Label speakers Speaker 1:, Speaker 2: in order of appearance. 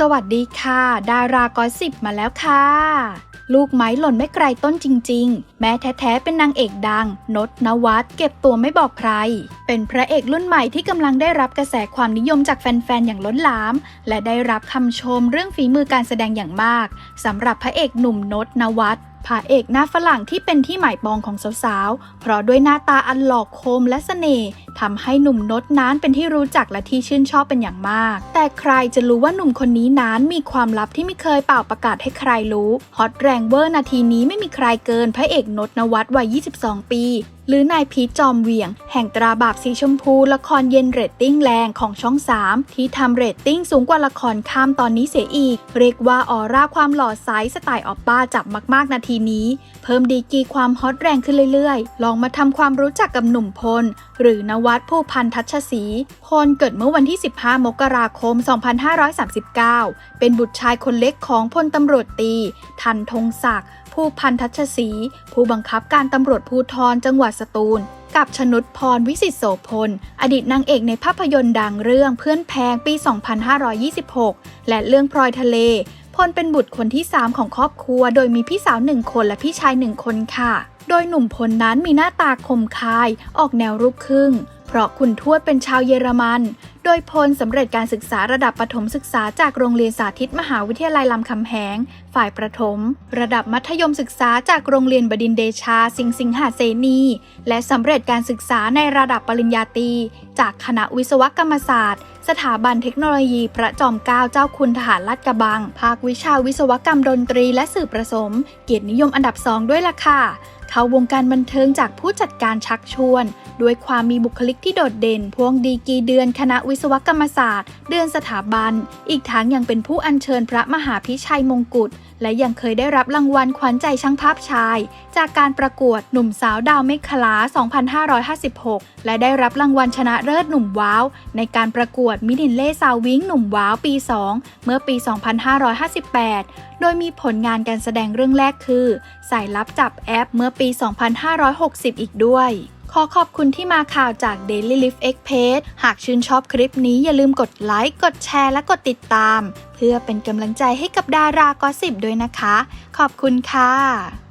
Speaker 1: สวัสดีค่ะ ดารากอสิบมาแล้วค่ะ ลูกไม้หล่นไม่ไกลต้นจริง ๆ แม้แท้ ๆ เป็นนางเอกดัง นดนวัดเก็บตัวไม่บอกใคร เป็นพระเอกรุ่นใหม่ที่กำลังได้รับกระแสความนิยมจากแฟน ๆ อย่างล้นหลาม และได้รับคำชมเรื่องฝีมือการแสดงอย่างมากสำหรับพระเอกหนุ่มนดนวัด พระเอกหน้าฝรั่งที่เป็นที่หมายปองของสาวๆ เพราะด้วยหน้าตาอันหลอกคมและเสน่ห์ทำให้หนุ่มนดนั้นเป็นที่รู้จักและที่ชื่นชอบเป็นอย่างมาก แต่ใครจะรู้ว่าหนุ่มคนนี้นั้นมีความลับที่ไม่เคยเป่าประกาศให้ใครรู้ฮอตแรงเวอร์นาทีนี้ไม่มีใครเกินพระเอกนดนวัดวัย 22 ปีหรือนายพีชจอมเวียง แห่งตราบาปสีชมพู ละครเย็นเรตติ้งแรงของช่อง 3 ที่ทำเรตติ้งสูงกว่าละครข้ามตอนนี้เสียอีก เรียกว่าออร่าความหล่อไซส์สไตล์ออปป้าจับมากๆนาทีนี้ เพิ่มดีกีความฮอตแรงขึ้นเรื่อยๆ ลองมาทำความรู้จักกับหนุ่มพล หรือนวัดผู้พันทัชศรีพลเกิดเมื่อวันที่ 15 มกราคม 2539 เป็นบุตรชายคนเล็กของพลตำรวจตี ทันธงศักดิ์ ผู้พันทัชศรีผู้บังคับการตำรวจภูธรจังหวัดสตูล กับชนุดพรวิสิตโสพล อดีตนางเอกในภาพยนตร์ดังเรื่องเพื่อนแพงปี 2526 และเรื่องพลอยทะเล พลเป็นบุตรคนที่ 3 ของครอบครัว โดยมีพี่สาวหนึ่งคนและพี่ชายหนึ่งคนค่ะ โดยหนุ่มพลนั้นมีหน้าตาคมคาย ออกแนวรูปครึ่ง ราะคุณทวดเป็นชาวเยอรมัน โดยพลสำเร็จการศึกษาระดับประถมศึกษาจากโรงเรียนสาธิตมหาวิทยาลัยลำคำแหง ฝ่ายประถม ระดับมัธยมศึกษาจากโรงเรียนบดินเดชา สิงสิงหาเสนี และสำเร็จการศึกษาในระดับปริญญาตรีจากคณะวิศวกรรมศาสตร์ สถาบันเทคโนโลยีพระจอมเกล้าเจ้าคุณทหารลาดกระบัง ภาควิชาวิศวกรรมดนตรีและสื่อผสม เกียรตินิยมอันดับสองด้วยล่ะค่ะ เข้าวงการบันเทิงจากผู้จัดการชักชวน ด้วยความมีบุคลิกที่โดดเด่นพวงดีกีเดือนคณะวิศวกรรมศาสตร์ เดือนสถาบัน อีกทั้งยังเป็นผู้อัญเชิญพระมหาพิชัยมงกุฎ และยังเคยได้รับรางวัลขวัญใจช่างภาพชาย จากการประกวดหนุ่มสาวดาวเมฆคลา 2556 และได้รับรางวัลชนะเลิศหนุ่มว้าว ในการประกวดมิดินเล่ซาววิงหนุ่มว้าวปี 2 เมื่อปี 2558 โดยมีผลงานการแสดงเรื่องแรกคือ สายลับจับแอปเมื่อปี 2560 อีกด้วย ขอขอบคุณที่มาข่าวจาก Daily Life X Page หากชื่นชอบคลิปนี้อย่าลืมกดไลค์ กดแชร์และกดติดตาม เพื่อเป็นกำลังใจให้กับดารากอสิบด้วยนะคะ ขอบคุณค่ะ